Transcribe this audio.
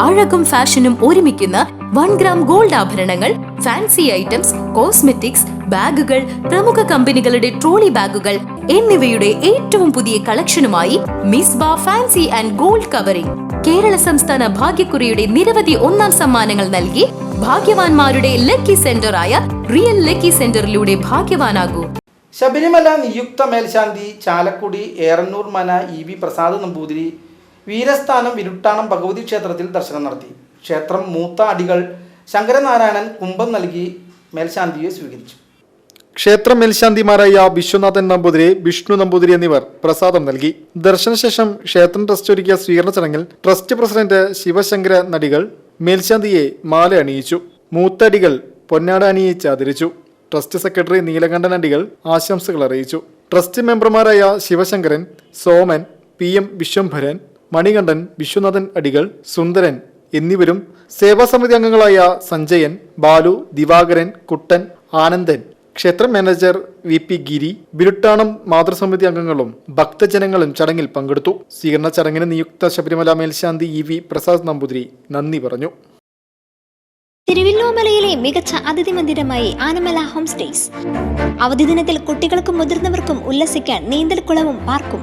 അഴകും ഫാഷനും ഒരുമിക്കുന്ന one gram gold ആഭരണങ്ങൾ ഫാൻസി ഐറ്റംസ് കോസ്മെറ്റിക്സ് ബാഗുകൾ പ്രമുഖ കമ്പനികളുടെ ട്രോളി ബാഗുകൾ എന്നിവയുടെ ഏറ്റവും പുതിയ കളക്ഷനുമായി മിസ് ബാ fancy and gold covering. Kerala സംസ്ഥാന ഭാഗ്യക്കുറിയുടെ നിരവധി ഒന്നാം സമ്മാനങ്ങൾ നൽകി ഭാഗ്യവാന്മാരുടെ ലക്കി സെന്ററായ റിയൽ ലക്കി സെന്ററിലൂടെ ഭാഗ്യവാനാകൂ. ശബരിമല നിയുക്ത മേൽശാന്തി ചാലക്കുടി ഏറന്നൂർ മന ഇ വി പ്രസാദ് നമ്പൂതിരി വീരസ്ഥാനം ഇരുട്ടാണം ഭഗവതി ക്ഷേത്രത്തിൽ ദർശനം നടത്തി. ക്ഷേത്രം മൂത്ത അടികൾ ശങ്കരനാരായണൻ കുംഭം നൽകി മേൽശാന്തിയെ സ്വീകരിച്ചു. ക്ഷേത്ര മേൽശാന്തിമാരായ വിശ്വനാഥൻ നമ്പൂതിരി വിഷ്ണു നമ്പൂതിരി എന്നിവർ പ്രസാദം നൽകി. ദർശനശേഷം ക്ഷേത്രം ട്രസ്റ്റ് ഒരുക്കിയ സ്വീകരണ ചടങ്ങിൽ ട്രസ്റ്റ് പ്രസിഡന്റ് ശിവശങ്കര നടികൾ മേൽശാന്തിയെ മാല അണിയിച്ചു. മൂത്തടികൾ പൊന്നാട അണിയിച്ച് ആദരിച്ചു. ട്രസ്റ്റ് സെക്രട്ടറി നീലകണ്ഠൻ അടികൾ ആശംസകൾ അറിയിച്ചു. ട്രസ്റ്റ് മെമ്പർമാരായ ശിവശങ്കരൻ സോമൻ പി എം വിശ്വംഭരൻ മണികണ്ഠൻ വിശ്വനാഥൻ അടികൾ സുന്ദരൻ എന്നിവരും സേവാസമിതി അംഗങ്ങളായ സഞ്ജയൻ ബാലു ദിവാകരൻ കുട്ടൻ ആനന്ദൻ. ക്ഷേത്ര മാനേജർ വി പി ഗിരി ബിരുട്ടാണം മാതൃസമിതി അംഗങ്ങളും ഭക്തജനങ്ങളും ചടങ്ങിൽ പങ്കെടുത്തു. സ്വീകരണ ചടങ്ങിന് നിയുക്ത ശബരിമല മേൽശാന്തി ഇ വി പ്രസാദ് നമ്പൂതിരി നന്ദി പറഞ്ഞു. തിരുവല്ലോമലയിലെ മികച്ച അതിഥി മന്ദിരമായി ആനമല ഹോം സ്റ്റേസ്. അവധി ദിനത്തിൽ കുട്ടികൾക്കും മുതിർന്നവർക്കും ഉല്ലസിക്കാൻ നീന്തൽക്കുളവും പാർക്കും.